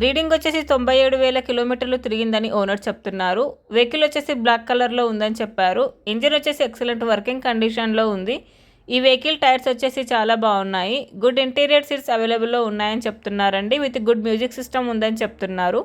Reading వచ్చేసి తొంభై ఏడు వేల కిలోమీటర్లు తిరిగిందని ఓనర్ చెప్తున్నారు. వెహికల్ వచ్చేసి బ్లాక్ కలర్లో ఉందని చెప్పారు. ఇంజిన్ వచ్చేసి ఎక్సలెంట్ వర్కింగ్ కండిషన్లో ఉంది. ఈ వెహికల్ టైర్స్ వచ్చేసి చాలా బాగున్నాయి. గుడ్ ఇంటీరియర్ సీట్స్ అవైలబుల్లో ఉన్నాయని చెప్తున్నారండి. విత్ గుడ్ మ్యూజిక్ సిస్టమ్ ఉందని చెప్తున్నారు.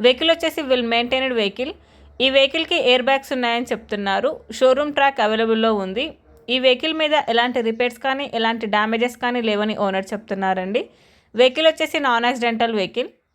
వెహికల్ వచ్చేసి వెల్ మెయింటైన్డ్ వెహికల్. ఈ వెహికల్కి ఎయిర్ బ్యాగ్స్ ఉన్నాయని చెప్తున్నారు. షోరూమ్ ట్రాక్ అవైలబుల్లో ఉంది. ఈ వెహికల్ మీద ఎలాంటి రిపేర్స్ కానీ ఎలాంటి డ్యామేజెస్ కానీ లేవని ఓనర్ చెప్తున్నారండి. వెహికల్ వచ్చేసి నాన్ యాక్సిడెంటల్ వెహికల్.